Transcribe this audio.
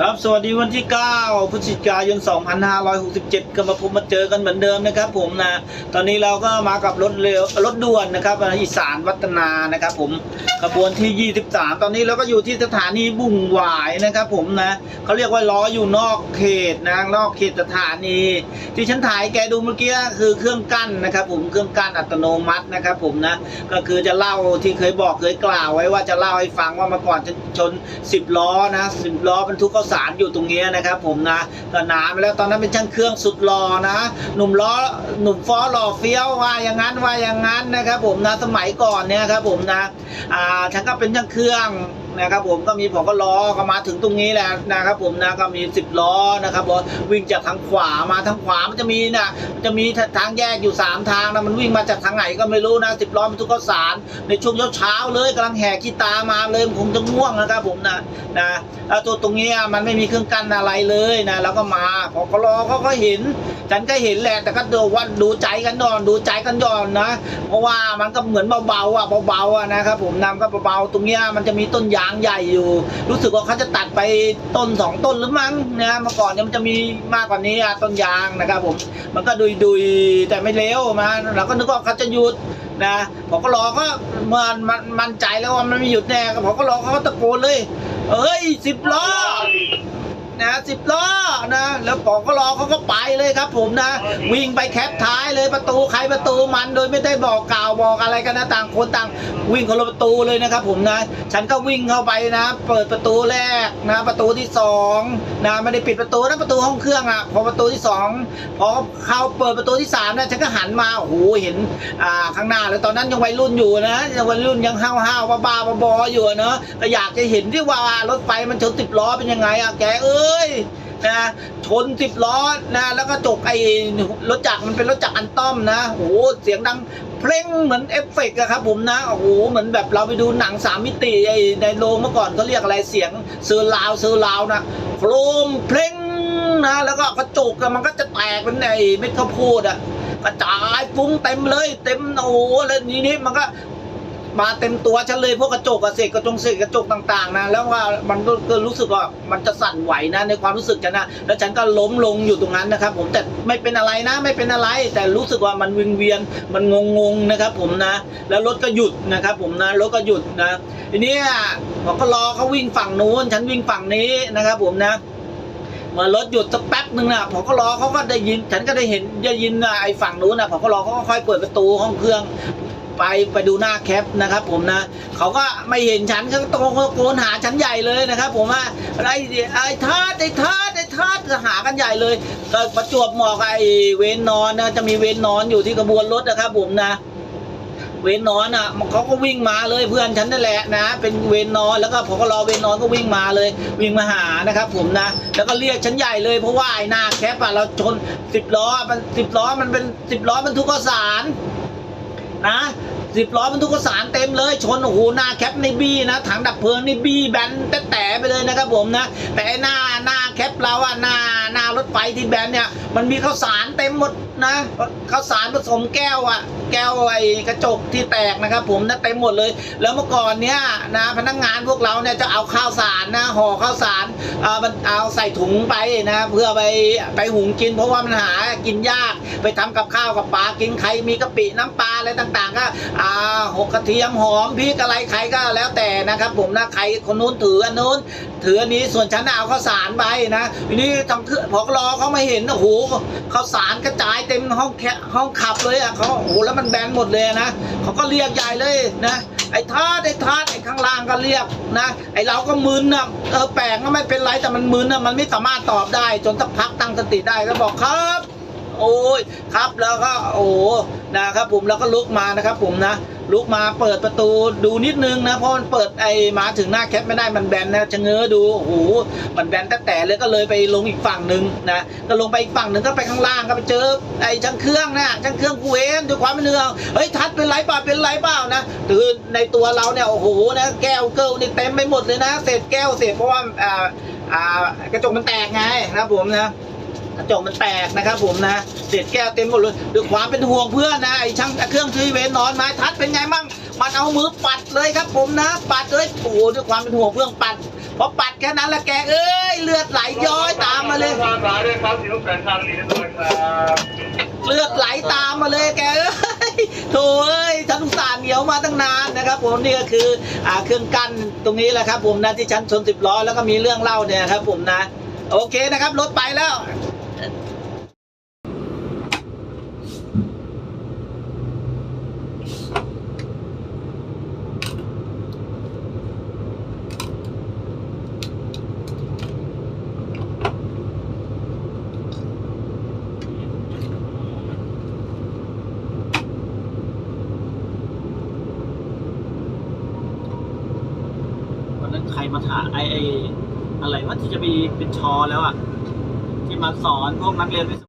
ครับสวัสดีวันที่ 9 พฤศจิกายน 2567 ก็มาพบมาเจอกันเหมือนเดิมนะครับ ผมนะตอนนี้เราก็มากับรถเร็วรถด่วนนะครับอีสานวัฒนานะครับ ผมขบวนที่ 23 ตอนนี้เราก็อยู่ที่สถานีบุ่งหวายนะครับ ผมนะเขาเรียกว่าล้ออยู่นอกเขตนะนอกเขตสถานี ที่ฉันถ่ายแกดูเมื่อกี้คือเครื่องกั้นนะครับ ผมเครื่องกั้นอัตโนมัตินะครับ ผมนะก็คือจะเล่าที่เคยบอกเคยกล่าวไว้ว่าจะเล่าให้ฟังว่าเมื่อก่อนจะชน 10 ล้อนะ10ล้อบรรทุกข้าวสารอยู่ตรงเนี้ยนะครับ ผมนะก็นานไปแล้วตอนนั้นเป็นช่างเครื่องสุดหล่อนะ หนุ่มล้อหนุ่มฟ้อหล่อเฟี้ยวว่าอย่างนั้นว่าอย่างนั้นนะครับ ผมนะสมัยก่อนเนี่ยครับผมนะอ่าฉันก็เป็นช่างเครื่อง นะครับผมก็มีผมก็ล้อก็มาถึงตรงนี้แหละนะครับผมนะก็มี 10 ล้อนะครับผมวิ่งจากทางขวามาทางขวามันจะมีนะจะมีทางแยกอยู่ 3 ทางนะมันวิ่งมาจากทางไหนก็ไม่รู้นะ10ล้อบรรทุกข้าวสารในช่วงเช้าเลยกำลังแห่ขี้ตามาเลยมันคงจะง่วงนะครับผมนะนะแล้วตัวตรงนี้มันไม่มีเครื่องกั้นอะไรเลยนะแล้วก็มาพอก็รอเขาก็เห็น ฉันก็เห็นแหละแต่ก็ดูว่าดูใจกันก่อนดูใจกันก่อนนะ เพราะว่ามันก็เหมือนเบาๆอะเบาๆอะนะครับผมนำก็เบาๆตรงเนี้ยมันจะมีต้นยางใหญ่อยู่ รู้สึกว่าเขาจะตัดไปต้นสองต้นหรือมั้งนะเมื่อก่อนเนี่ยมันจะมีมากกว่านี้ต้นยางนะครับผมมันก็ดุยๆแต่ไม่เร็วมาเราก็นึกว่าเขาจะหยุดนะผมก็รอก็มันมันมันใจแล้วว่ามันไม่หยุดแน่ผมก็รอเขาตะโกนเลย เอ้ยสิบล้อ นะสิบล้อนะ แล้วปอกก็รอเขาก็ไปเลยครับ ผมนะ วิ่งไปแคปท้ายเลยประตูใครประตูมันโดยไม่ได้บอกกล่าวบอกอะไรกันนะต่างคนต่าง วิ่งคนละประตูเลยนะครับ ผมนะ ฉันก็วิ่งเข้าไปนะ เปิดประตูแรกนะ ประตูที่สองนะไม่ได้ปิดประตูนะประตูห้องเครื่องอะพอประตูที่สองพอเข้าเปิดประตูที่สามนะฉันก็หันมาโอ้โหเห็นอ่าข้างหน้าเลยตอนนั้นยังวัยรุ่นอยู่นะยังวัยรุ่นยังห้าวห้าวบ้าบ้าบออยู่เนาะก็อยากจะเห็นที่ว่ารถไฟมันชนสิบล้อเป็นยังไงอะแกเอ้ยนะชนสิบล้อนะแล้วก็จกไอ้รถจักรมันเป็นรถจักรอันต้อมนะโอ้โหเสียงดังเพลงเหมือนเอฟเฟกต์อะครับผมนะโอ้โหเหมือนแบบเราไปดูหนังสามมิติไอ้ในโรงเมื่อก่อนเขาเรียกอะไรเสียงเซอร์ราวเซอร์ราวนะโครมเพลงนะแล้วก็กระจกมันก็จะแตกเป็นไอ้เม็ดข้าวโพดอะกระจายฟุ้งเต็มเลย เต็มโอ้โหแล้วทีนี้มันก็ มาเต็มตัวฉันเลยพวกกระจกอะเศษกระจงเศษกระจกต่าง ๆ นะ แล้วว่ามันก็รู้สึกว่ามันจะสั่นไหวนะในความรู้สึกฉันนะแล้วฉันก็ล้มลงอยู่ตรงนั้นนะครับ ผมแต่ไม่เป็นอะไรนะไม่เป็นอะไร แต่รู้สึกว่ามันวิงเวียนมันงงๆนะครับ ผมนะ แล้วรถก็หยุดนะครับ ผมนะรถก็หยุดนะทีนี้ผมก็รอเขาวิ่งฝั่งนู้นฉันวิ่งฝั่งนี้นะครับ ผมนะเมื่อรถหยุดสักแป๊บหนึ่งนะผมก็รอเขาก็ได้ยิน ฉันก็ได้เห็นได้ยินไอ้ฝั่งนู้นนะผมก็รอเขาก็ค่อยเปิดประตูห้องเครื่อง ไปไปดูหน้าแคปนะครับผมนะเขาก็ไม่เห็นฉันเขาก็ตะโกนหาฉันใหญ่เลยนะครับ ผมว่าไอ้ไอ้ทาดไอ้ทาดไอ้ทาดก็หากันใหญ่เลยก็ประจวบเหมาะกับไอ้เวนนอนนะจะมีเวนนอนอยู่ที่กระบวนรถนะครับ ผมนะเวนนอนอะเขาก็วิ่งมาเลยเพื่อนฉันนั่นแหละนะ เป็นเวนนอนแล้วก็ผมก็รอเวนนอนก็วิ่งมาเลย วิ่งมาหานะครับ ผมนะ แล้วก็เรียกฉันใหญ่เลยเพราะว่าไอ้หน้าแคปอะเราชนสิบล้อมันสิบล้อมันเป็นสิบล้อบรรทุกข้าวสาร นะ สิบล้อบรรทุกขสารเต็มเลยชนโอ้โหหน้าแคปในบี้นะถังดับเพลิงในบี้แบนแต่แต่ไปเลยนะครับผมนะ แต่หน้าหน้าแคปเราอะหน้าหน้ารถไฟที่แบนเนี่ยมันมีข้าวสารเต็มหมดนะข้าวสารผสมแก้วอะแก้วไอ้กระจกที่แตกนะครับผมนะเต็มหมดเลย แล้วเมื่อก่อนเนี้ยนะพนักงานพวกเราเนี่ยจะเอาข้าวสารนะห่อข้าวสารเอาเอาใส่ถุงไปนะเพื่อไปไปหุงกิน เพราะว่ามันหากินยากไปทำกับข้าวกับปลากินใครมีกะปิน้ำปลาอะไรต่างๆก็อ่าหกกระเทียมหอมพริกอะไรใครก็แล้วแต่นะครับ ผมนะใครคนนู้นถืออันนู้นถืออันนี้ส่วนฉันน่ะเอาข้าวสารไปนะทีนี้ทางเครื่องพอกรอเขามาเห็นโอ้โหข้าวสารกระจายเต็มห้องแคห้องขับเลยอะเขาโอ้โหแล้วมันแบนหมดเลยนะเขาก็เรียกใหญ่เลยนะไอ้ทาดไอ้ทาดไอ้ข้างล่างก็เรียกนะไอ้เราก็มึนนะเออแปลกก็ไม่เป็นไรแต่มันมึนนะมันไม่สามารถตอบได้ จนสักพักตั้งสติได้ก็บอกครับ โอ้ยครับแล้วก็โอ้นะครับผมแล้วก็ลุกมานะครับ ผมนะลุกมาเปิดประตูดูนิดนึงนะเพราะมันเปิดไอ้มาถึงหน้าแคปไม่ได้มันแบนนะจะเง้อดูโอ้โหมันแบนแต่แต่เลยก็เลยไปลงอีกฝั่งหนึ่งนะก็ลงไปอีกฝั่งหนึ่งก็ไปข้างล่างก็ไปเจอไอ้ช่างเครื่องนะช่างเครื่องกูเองด้วยความเป็นเนืองเฮ้ยทัดเป็นไรเปล่าเป็นไรเปล่านะคือในตัวเราเนี่ยโอ้โหนะแก้วเกิลนี่เต็มไปหมดเลยนะเศษแก้วเศษเพราะว่าอ่าอ่ากระจกมันแตกไงนะผมนะ กระจกมันแตกนะครับผมนะเศษแก้วเต็มหมดเลยด้วยความเป็นห่วงเพื่อนนะไอ้ช่างเครื่องทีเวนนอนไม้ทัดเป็นไงมั่งมันเอามือปัดเลยครับผมนะ ปัดเลยโอ้ด้วยความเป็นห่วงเพื่อนปัดพอปัดแค่นั้นละแกเอ้ยเลือดไหลย้อยตามมาเลยทางร้านด้วยครับที่ลูกแฟนทางนี้ด้วยครับเลือดไหลตามมาเลยแกเอ้ยโถเอ้ยฉันอุตส่าห์เหนียวมาตั้งนานนะครับ ผมนี่ก็คืออ่าเครื่องกั้นตรงนี้แหละครับ ผมนะที่ฉันชนสิบล้อแล้วก็มีเรื่องเล่าเนี่ยครับ ผมนะ โอเคนะครับรถไปแล้ว วันนั้นใครมาถ่ายไอไออะไรว่าที่จะไปเป็นชอแล้วอะ ที่มาสอนพวกนักเรียนวิศว